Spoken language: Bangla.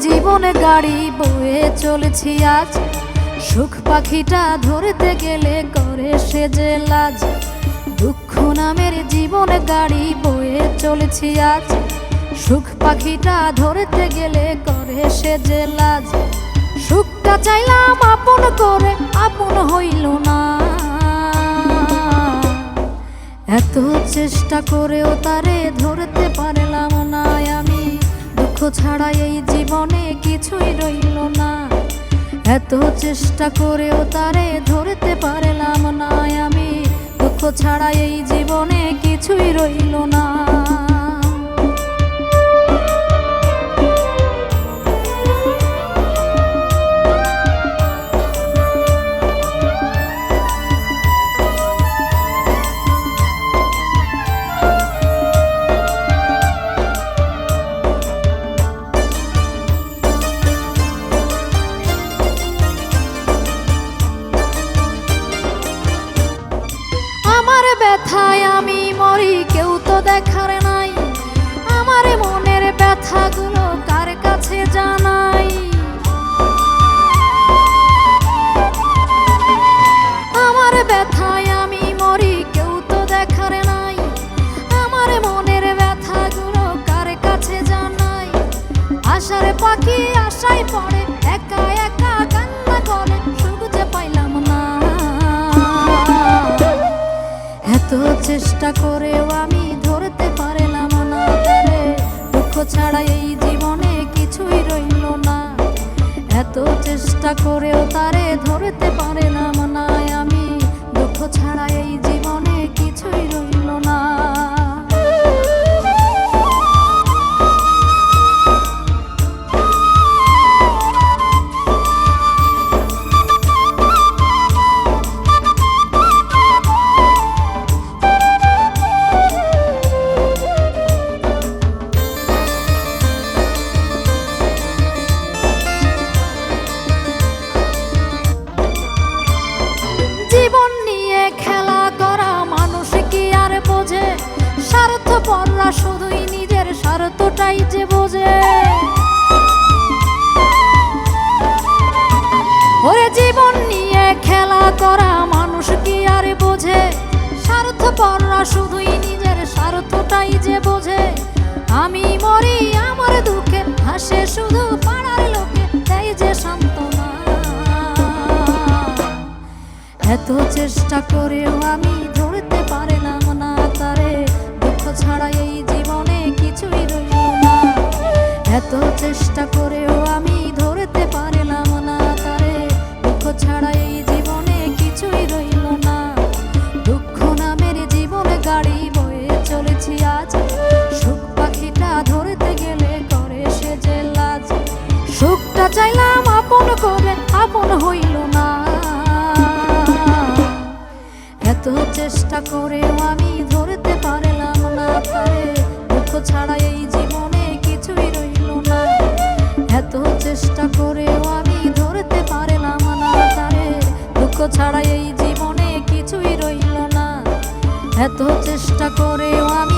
জীবনে গাড়ি বয়ে চলেছি আজ। সুখ পাখিটা ধরতে গেলে করে সে যে লাজ। দুঃখ নামের জীবনে গাড়ি বয়ে চলেছি আজ। সুখ পাখিটা ধরতে গেলে করে সে যে লাজ। সুখটা চাইলাম আপন করে, আপন হইল না। এত চেষ্টা করেও তারে ধরতে ছাড়া এই জীবনে কিছুই রইল না। এত চেষ্টা করেও তারে ধরতে পারলাম না আমি। দুঃখ ছাড়া এই জীবনে কিছুই রইল না। ব্যথায় আমি মরি, কেউ তো দেখার নাই। আমার মনের ব্যথাগুলো কার কাছে জানাই? আমার ব্যথায় আমি মরি, কেউ তো দেখার নাই। আমার মনের ব্যথাগুলো কার কাছে জানাই? আশার পাখি আশায় পড়ে চেষ্টা করেও আমি ধরতে পারলাম না তারে দুঃখ ছাড়া এই জীবনে কিছুই রইল না। এত চেষ্টা করেও তারে স্বার্থপররা শুধুই নিজের স্বার্থটাই যে বোঝে। ওরে জীবন নিয়ে খেলা করা মানুষ কি আর বোঝে? স্বার্থপররা শুধুই নিজের স্বার্থটাই যে বোঝে। আমি মরি, আমার দুঃখে হাসে শুধু পাড়ার লোকে, তাই যে সান্ত্বনা। এত চেষ্টা করেও আমি চেষ্টা করেও আমি ধরতে পারলাম না তারে। দুঃখ ছাড়া এই জীবনে কিছুই রইল না। দুঃখ নামের জীবনে গাড়ি বয়ে চলেছি আজ। সুখ পাখিটা ধরতে গেলে করে সে যে লাজ। সুখটা চাইলাম আপন করে, আপন হইল না। এত চেষ্টা করেও আমি এত চেষ্টা করেও আমি